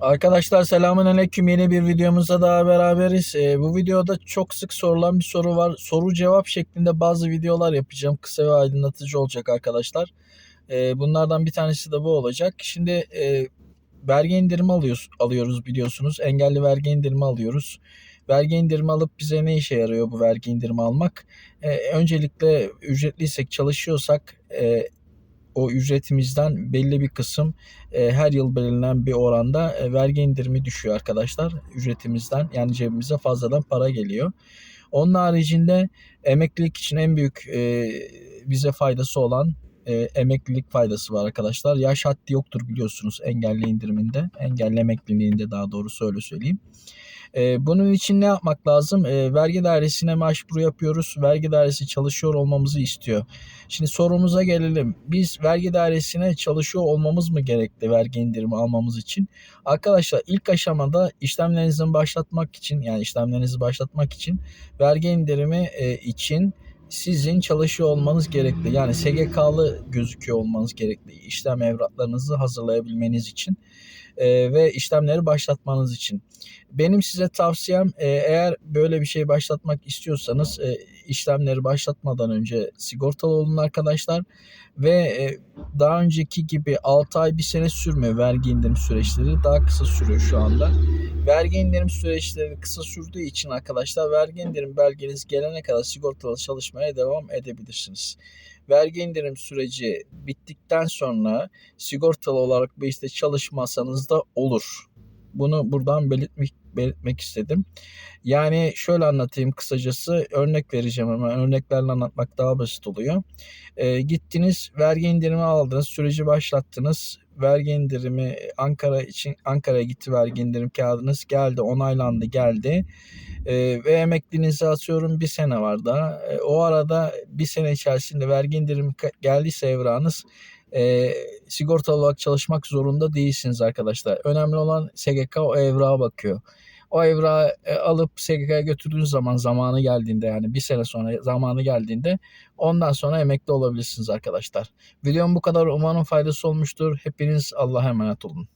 Arkadaşlar selamünaleyküm yeni bir videomuzda daha beraberiz. Ee, bu videoda çok sık sorulan bir soru var. Soru cevap şeklinde bazı videolar yapacağım. Kısa ve aydınlatıcı olacak arkadaşlar. Ee, bunlardan bir tanesi de bu olacak. Şimdi e, vergi indirimi alıyoruz, alıyoruz biliyorsunuz. Engelli vergi indirimi alıyoruz. Vergi indirimi alıp bize ne işe yarıyor bu vergi indirimi almak? Ee, öncelikle ücretliysek çalışıyorsak e, o ücretimizden belli bir kısım e, her yıl belirlenen bir oranda e, vergi indirimi düşüyor arkadaşlar ücretimizden. Yani cebimize fazladan para geliyor. Onun haricinde emeklilik için en büyük e, bize faydası olan e, emeklilik faydası var arkadaşlar. Yaş haddi yoktur biliyorsunuz engelli indiriminde. Engelli emekliliğinde daha doğrusu öyle söyleyeyim. E, bunun için ne yapmak lazım? E, vergi dairesine başvuru yapıyoruz. Vergi dairesi çalışıyor olmamızı istiyor. Şimdi sorumuza gelelim. Biz vergi dairesine çalışıyor olmamız mı gerekli vergi indirimi almamız için? Arkadaşlar ilk aşamada işlemlerinizi başlatmak için yani işlemlerinizi başlatmak için vergi indirimi e, için sizin çalışıyor olmanız gerekli. Yani SGK'lı gözüküyor olmanız gerekli. İşlem evraklarınızı hazırlayabilmeniz için e, ve işlemleri başlatmanız için. Benim size tavsiyem e, eğer böyle bir şey başlatmak istiyorsanız e, işlemleri başlatmadan önce sigortalı olun arkadaşlar ve e, daha önceki gibi 6 ay bir sene sürmüyor vergi indirim süreçleri daha kısa sürüyor şu anda. Vergi indirim süreçleri kısa sürdüğü için arkadaşlar vergi indirim belgeniz gelene kadar sigortalı çalışmaya devam edebilirsiniz. Vergi indirim süreci bittikten sonra sigortalı olarak bir işte çalışmasanız da olur. Bunu buradan belirtmek belirtmek istedim. Yani şöyle anlatayım kısacası örnek vereceğim ama örneklerle anlatmak daha basit oluyor. E, gittiniz vergi indirimi aldınız süreci başlattınız vergi indirimi Ankara için Ankara'ya gitti vergi indirim kağıdınız geldi onaylandı geldi e, ve emekliliğinizi atıyorum bir sene var daha. E, o arada bir sene içerisinde vergi indirimi geldiyse evrağınız e, sigortalı olarak çalışmak zorunda değilsiniz arkadaşlar. Önemli olan SGK o evrağa bakıyor. O evrağı e, alıp SGK'ya götürdüğünüz zaman zamanı geldiğinde yani bir sene sonra zamanı geldiğinde ondan sonra emekli olabilirsiniz arkadaşlar. Videom bu kadar umarım faydası olmuştur. Hepiniz Allah'a emanet olun.